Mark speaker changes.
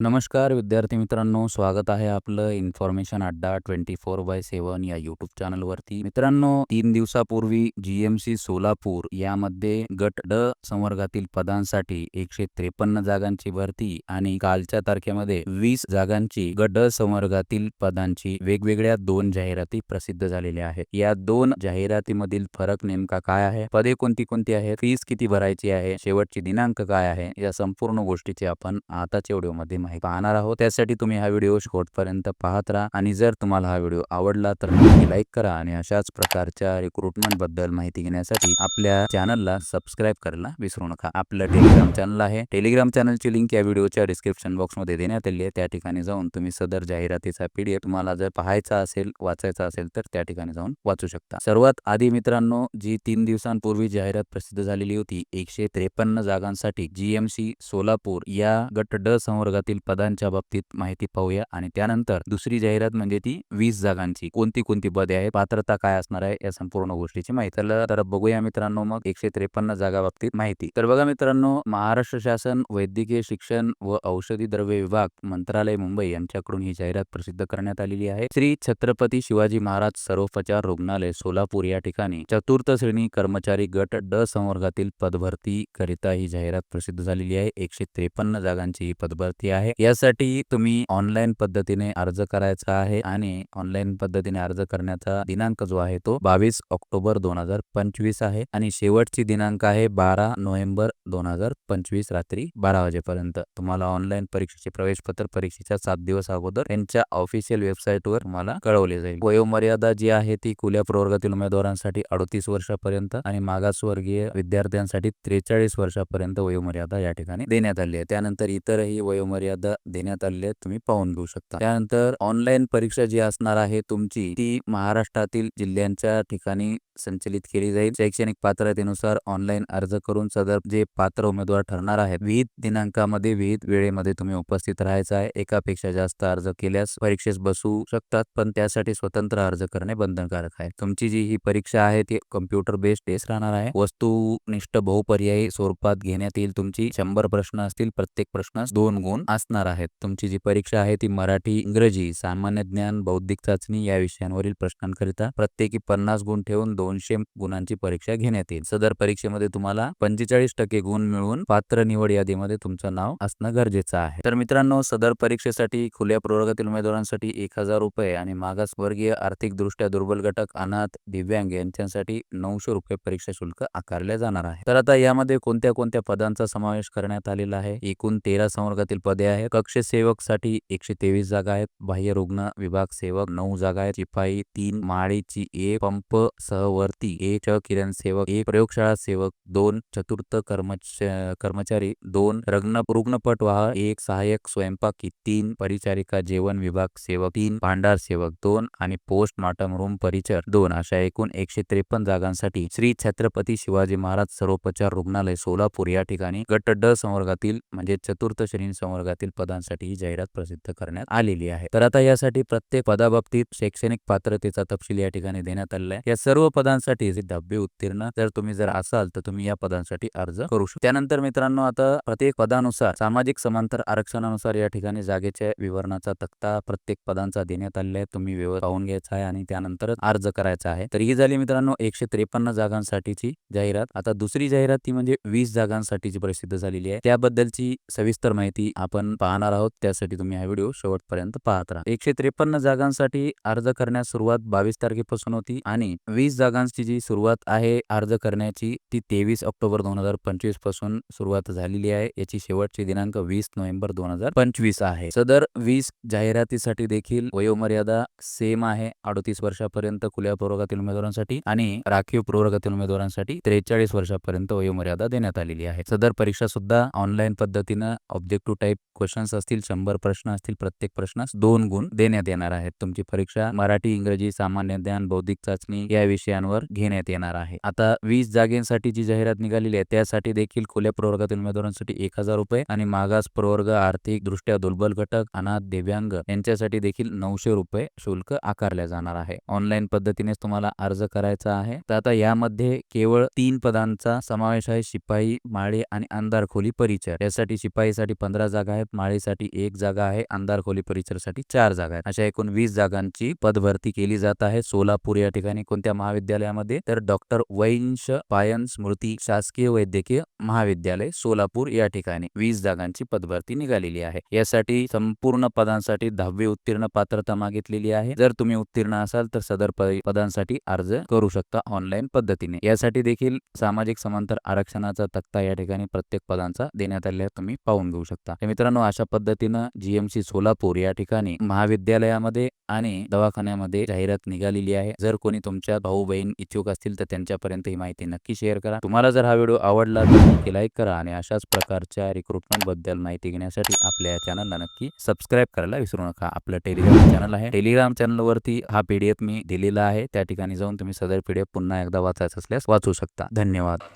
Speaker 1: नमस्कार विद्यार्थी मित्रांनो स्वागत आहे आपलं information Adda twenty four by seven या युट्यूब चॅनलवरती मित्रांनो तीन दिवसापूर्वी जीएमसी सोलापूर यामध्ये गट ड संवर्गातील पदांसाठी एकशे त्रेपन्न जागांची भरती आणि कालच्या तारखेमध्ये वीस जागांची गट ड संवर्गातील पदांची वेगवेगळ्या दोन जाहिराती प्रसिद्ध झालेल्या आहेत. या दोन जाहिरातीमधील फरक नेमका काय आहे? पदे कोणती कोणती आहेत? फीस किती भरायची आहे? शेवटची दिनांक काय आहे? या संपूर्ण गोष्टीची आपण आताच्या व्हिडिओमध्ये माहिती पाहणार आहोत. त्यासाठी तुम्ही हा व्हिडिओ शेवटपर्यंत पाहत राहा आणि जर तुम्हाला हा व्हिडिओ आवडला तर नक्की लाईक करा आणि अशाच प्रकारच्या रिक्रुटमेंटबद्दल माहिती घेण्यासाठी आपल्या चॅनलला सबस्क्राईब करायला विसरू नका. आपलं टेलिग्राम चॅनल आहे. टेलिग्राम चॅनलची लिंक या व्हिडिओच्या डिस्क्रिप्शन बॉक्समध्ये देण्यात आली आहे. त्या ठिकाणी जाऊन तुम्ही सदर जाहिरातीचा पीडीएफ तुम्हाला जर पाहायचा असेल वाचायचा असेल तर त्या ठिकाणी जाऊन वाचू शकता. सर्वात आधी मित्रांनो जी तीन दिवसांपूर्वी जाहिरात प्रसिद्ध झालेली होती एकशे त्रेपन्न जागांसाठी जीएमसी सोलापूर या गट ड संवर्गातील पदांच्या बाबतीत माहिती पाहूया आणि त्यानंतर दुसरी जाहिरात म्हणजे ती वीस जागांची. कोणती कोणती पदे आहे पात्रता काय असणार आहे? या संपूर्ण गोष्टीची माहिती. तर तर बघूया मित्रांनो मग एकशे त्रेपन्न जागा बाबतीत माहिती. तर बघा मित्रांनो महाराष्ट्र शासन वैद्यकीय शिक्षण व औषधी द्रव्य विभाग मंत्रालय मुंबई यांच्याकडून ही जाहिरात प्रसिद्ध करण्यात आलेली आहे. श्री छत्रपती शिवाजी महाराज सर्वोपचार रुग्णालय सोलापूर या ठिकाणी चतुर्थ श्रेणी कर्मचारी गट ड संवर्गातील पदभरती करिता ही जाहिरात प्रसिद्ध झालेली आहे. एकशे त्रेपन्न जागांची ही पदभरती आहे. यासाठी तुम्ही ऑनलाईन पद्धतीने अर्ज करायचा आहे आणि ऑनलाईन पद्धतीने अर्ज करण्याचा दिनांक जो आहे तो बावीस ऑक्टोबर दोन हजार पंचवीस आहे आणि शेवटची दिनांक आहे बारा नोव्हेंबर दोन हजार पंचवीस रात्री बारा वाजेपर्यंत. तुम्हाला ऑनलाईन परीक्षेचे प्रवेश पत्र परीक्षेच्या सात दिवस अगोदर त्यांच्या ऑफिशियल वेबसाईटवर तुम्हाला कळवले जाईल. वयोमर्यादा जी आहे ती खुल्या प्रवर्गातील उमेदवारांसाठी अडतीस वर्षापर्यंत आणि मागासवर्गीय विद्यार्थ्यांसाठी त्रेचाळीस वर्षापर्यंत वयोमर्यादा या ठिकाणी देण्यात आली आहे. त्यानंतर इतरही वयोमर्यादा देण्यात आलेली आहे तुम्ही पाहून घेऊ शकता. त्यानंतर ऑनलाईन परीक्षा जी असणार आहे तुमची ती महाराष्ट्रातील जिल्ह्यांच्या ठिकाणी संचलित केली जाईल. शैक्षणिक पात्रतेनुसार ऑनलाईन अर्ज करून सदर जे पात्र उमेदवार ठरणार आहेत विविध दिनांकामध्ये विविध वेळेमध्ये तुम्ही उपस्थित राहायचं आहे. एकापेक्षा जास्त अर्ज केल्यास परीक्षेस बसू शकतात पण त्यासाठी स्वतंत्र अर्ज करणे बंधनकारक आहे. तुमची जी ही परीक्षा आहे ती कम्प्युटर बेस्ड टेस्ट राहणार आहे. वस्तुनिष्ठ बहुपर्यायी स्वरूपात घेण्यात येईल तुमची. शंभर प्रश्न असतील प्रत्येक प्रश्नास दोन गुण असणार आहेत. तुमची जी परीक्षा आहे ती मराठी इंग्रजी सामान्य ज्ञान बौद्धिक चाचणी या विषयांवरील प्रश्नांकरिता प्रत्येकी पन्नास गुण ठेवून दोन दोनशे गुणांची परीक्षा घेण्यात येईल. सदर परीक्षेमध्ये तुम्हाला पंचेचाळीस टक्के गुण मिळवून पात्र निवड यादीमध्ये तुमचं नाव असणं गरजेचं आहे. तर मित्रांनो सदर परीक्षेसाठी खुल्या प्रवर्गातील उमेदवारांसाठी एक हजार रुपये आणि मागासवर्गीय आर्थिकदृष्ट्या दुर्बल घटक अनाथ दिव्यांग यांच्यासाठी नऊशे रुपये परीक्षा शुल्क आकारले जाणार आहे. तर आता यामध्ये कोणत्या कोणत्या पदांचा समावेश करण्यात आलेला आहे? एकूण तेरा संवर्गातील पदे आहे कक्ष सेवकसाठी एकशे तेवीस जागा आहेत. बाह्य रुग्ण विभाग सेवक नऊ जागा आहेत. शिपाई तीन. माळीची एक पंप सह वरती एक किरण सेवक एक प्रयोगशाळा सेवक दोन चतुर्थ कर्मच कर्मचारी दोन रग्न रुग्णपट वाह एक सहाय्यक स्वयंपाकी तीन परिचारिका जेवण विभाग सेवक तीन भांडार सेवक दोन आणि पोस्टमॉर्टम रूम परिचर दोन अशा एकूण एकशे त्रेपन्न जागांसाठी श्री छत्रपती शिवाजी महाराज सर्वोपचार रुग्णालय सोलापूर या ठिकाणी गट ड संवर्गातील म्हणजे चतुर्थ श्रेणी संवर्गातील पदांसाठी ही जाहिरात प्रसिद्ध करण्यात आलेली आहे. तर आता यासाठी प्रत्येक पदाबाबतीत शैक्षणिक पात्रतेचा तपशील या ठिकाणी देण्यात आलेला आहे. या सर्व पदांसाठी जे उत्तीर्ण जर तुम्ही जर असाल तर तुम्ही या पदांसाठी अर्ज करू शकता. त्यानंतर मित्रांनो आता प्रत्येक पदानुसार सामाजिक समांतर आरक्षणानुसार या ठिकाणी जागेच्या विवरणाचा तक्ता प्रत्येक पदांचा देण्यात आलेला आहे. तुम्ही व्यवस्था पाहून घ्यायचा आहे आणि त्यानंतर अर्ज करायचा आहे. तर ही झाली मित्रांनो एकशे त्रेपन्न जागांसाठीची जाहिरात. आता दुसरी जाहिरात ती म्हणजे वीस जागांसाठीची प्रसिद्ध झालेली आहे. त्याबद्दलची सविस्तर माहिती आपण पाहणार आहोत. त्यासाठी तुम्ही हा व्हिडिओ शेवटपर्यंत पाहत राहा. एकशे त्रेपन्न जागांसाठी अर्ज करण्यास सुरुवात बावीस तारखेपासून होती आणि वीस जागांची जी सुरुवात आहे अर्ज करण्याची ती तेवीस ऑक्टोबर दोन हजार पंचवीसपासून सुरुवात झालेली आहे. याची शेवटची दिनांक वीस नोव्हेंबर दोन हजार पंचवीस आहे. सदर वीस जाहिरातीसाठी देखील वयोमर्यादा सेम आहे. अडतीस वर्षापर्यंत खुल्या प्रवर्गातील उमेदवारांसाठी आणि राखीव प्रवर्गातील उमेदवारांसाठी त्रेचाळीस वर्षापर्यंत वयोमर्यादा देण्यात आलेली आहे. सदर परीक्षा सुद्धा ऑनलाईन पद्धतीनं ऑब्जेक्टिव्ह टाईप क्वेश्चन्स असतील शंभर प्रश्न असतील प्रत्येक प्रश्नास दोन गुण देण्यात येणार आहेत. तुमची परीक्षा मराठी इंग्रजी सामान्य ज्ञान बौद्धिक चाचणी या जागांवर घेण्यात येणार आहे. आता वीस जागेसाठी जी जाहिरात निघालेली आहे त्यासाठी देखील खुल्या प्रवर्गातील उमेदवारांसाठी एक हजार रुपये आणि मागास प्रवर्ग आर्थिक दृष्ट्या दुर्बल घटक अनाथ दिव्यांग यांच्यासाठी देखील नऊशे रुपये शुल्क आकारले जाणार आहे. ऑनलाईन पद्धतीनेच तुम्हाला अर्ज करायचा आहे. तर आता यामध्ये केवळ तीन पदांचा समावेश आहे शिपाई माळी आणि अंधार खोली परिचर. यासाठी शिपाईसाठी पंधरा जागा आहेत माळीसाठी एक जागा आहे अंधार खोली परिचरसाठी चार जागा आहेत. अशा एकूण वीस जागांची पदभरती केली जात आहे. सोलापूर या ठिकाणी कोणत्या महाविद्यालयामध्ये तर डॉक्टर वैंश पायन स्मृती शासकीय वैद्यकीय महाविद्यालय सोलापूर या ठिकाणी वीस जागांची पदभरती निघालेली आहे. यासाठी संपूर्ण पदांसाठी दहावी उत्तीर्ण पात्रता मागितलेली आहे. जर तुम्ही उत्तीर्ण असाल तर सदर पदांसाठी अर्ज करू शकता ऑनलाईन पद्धतीने. यासाठी देखील सामाजिक समांतर आरक्षणाचा तक्ता या ठिकाणी प्रत्येक पदांचा देण्यात आलेला तुम्ही पाहून घेऊ शकता. मित्रांनो अशा पद्धतीनं जीएमसी सोलापूर या ठिकाणी महाविद्यालयामध्ये आणि दवाखान्यामध्ये जाहिरात निघालेली आहे. जर कोणी तुमच्या भाऊ बहीण इच्छुक असतील तर त्यांच्यापर्यंत ही माहिती नक्की शेअर करा. तुम्हाला जर हा व्हिडिओ आवडला तर नक्की लाईक करा आणि अशाच प्रकारच्या रिक्रुटमेंटबद्दल माहिती घेण्यासाठी आपल्या या चॅनलला नक्की सबस्क्राईब करायला विसरू नका. आपलं टेलिग्राम चॅनल आहे. टेलिग्राम चॅनलवरती हा पीडीएफ मी दिलेला आहे. त्या ठिकाणी जाऊन तुम्ही सदर पीडीएफ पुन्हा एकदा वाचायचं असल्यास वाचू शकता. धन्यवाद.